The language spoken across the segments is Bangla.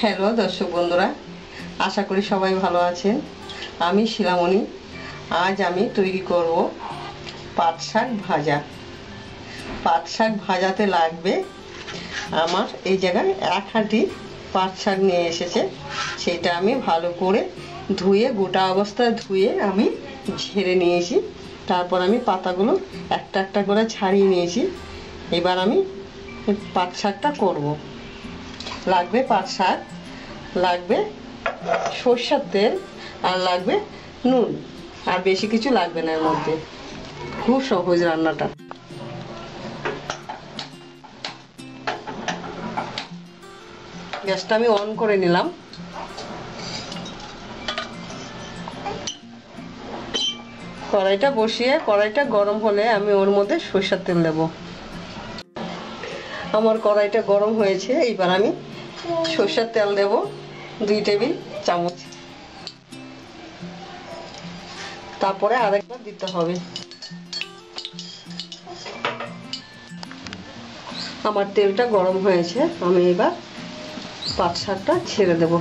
হ্যালো, দর্শক বন্ধুরা, আশা করি সবাই ভালো আছেন আমি শিলামণি, আজ আমি তৈরি করব পাট শাক ভাজা। পাট শাক ভাজাতে লাগবে আমার এই জায়গায় এক হাঁটি পাট শাক নিয়ে এসেছে। সেটা আমি ভালো করে ধুয়ে, গোটা অবস্থায় ধুয়ে আমি ঝেড়ে নিয়েছি। তারপর আমি পাতাগুলো একটা একটা করে ছাড়িয়ে নিয়েছি। এবার আমি পাট শাকটা করব। লাগবে পাট শাক, লাগবে সর্ষের তেল আর লাগবে নুন। আর বেশি কিছু লাগবে না এর মধ্যে। খুব সহজ রান্নাটা। গ্যাসটা আমি অন করে নিলাম। কড়াইটা বসিয়ে, কড়াইটা গরম হলে আমি ওর মধ্যে সর্ষের তেল দেবো। আমার কড়াইটা গরম হয়েছে, এইবার আমি সর্ষের তেল দেব, দুই টেবিল চামচ। তারপরে আরেকবার দিতে হবে। আমার তেলটা গরম হয়েছে, আমি এবার পাট শাকটা ছেড়ে দেব।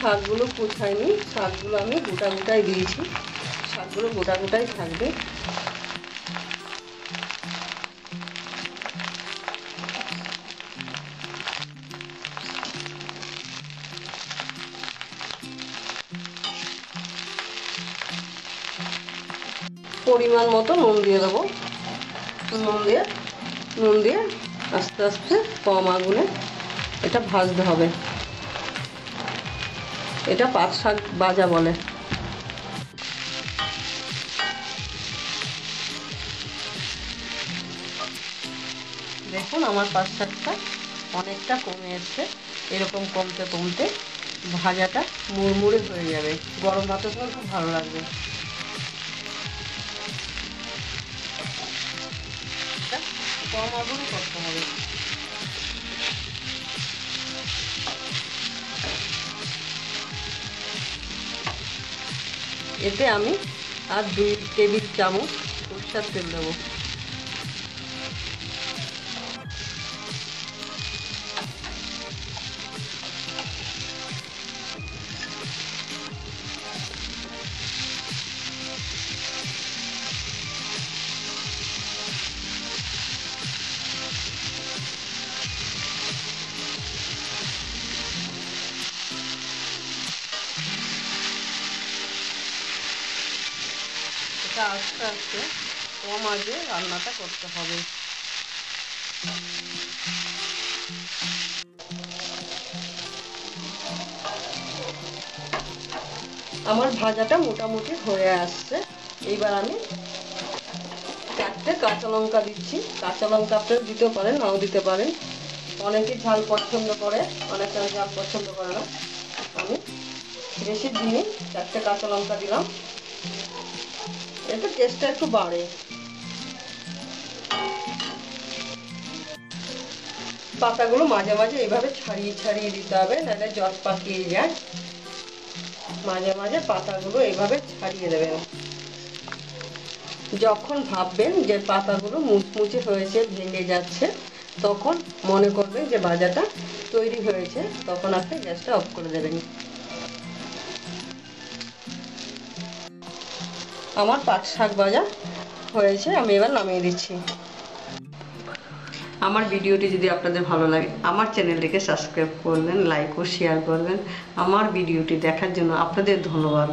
শাকগুলো কুচাইনি, শাকগুলো আমি গোটা গোটাই দিয়েছি। শাকগুলো গোটা গোটাই থাকবে। পরিমাণ মতো নুন দিয়ে দেবো। নুন দিয়ে নুন দিয়ে আস্তে আস্তে কম আগুনে এটা ভাজতে হবে। এটা পাট শাক ভাজা বলে। দেখুন আমার পাট শাকটা অনেকটা কমে এসছে এরকম কমতে কমতে ভাজাটা মুড়মুড়ে হয়ে যাবে। গরম ভাতের সঙ্গে খুব ভালো লাগবে। কম আগুনে করতে হবে। এতে আমি আর দুই টেবিল চামচ সরষার তেল দেবো। এটা আস্তে আস্তে কম আগে রান্নাটা করতে হবে। আমার ভাজাটা মোটামুটি হয়ে আসছে। এইবার আমি চারটে কাঁচা লঙ্কা দিচ্ছি। কাঁচা লঙ্কা আপনারা দিতেও পারেন, নাও দিতে পারেন। অনেকে ঝাল পছন্দ করে, অনেকে ঝাল পছন্দ করে না। আমি বেশি দিনে চারটে কাঁচা লঙ্কা দিলাম। এতে টেস্টটা একটু বাড়ে। পাতাগুলো মাঝে মাঝে এইভাবে ছাড়িয়ে ছাড়িয়ে দিতে হবে, নাহলে জট পাকিয়ে যায়। মাঝে মাঝে পাতাগুলো এইভাবে ছাড়িয়ে দেবেন। যখন ভাববেন যে পাতাগুলো মুচমুচে হয়েছে, ভেঙে যাচ্ছে, তখন মনে করবেন যে ভাজাটা তৈরি হয়েছে, তখন আপনি গ্যাসটা অফ করে দেবেন। আমার পাট শাক ভাজা হয়েছে, আমি এবার নামিয়ে দিচ্ছি। আমার ভিডিওটি যদি আপনাদের ভালো লাগে, আমার চ্যানেলটিকে সাবস্ক্রাইব করবেন লাইক ও শেয়ার করবেন। আমার ভিডিওটি দেখার জন্য আপনাদের ধন্যবাদ।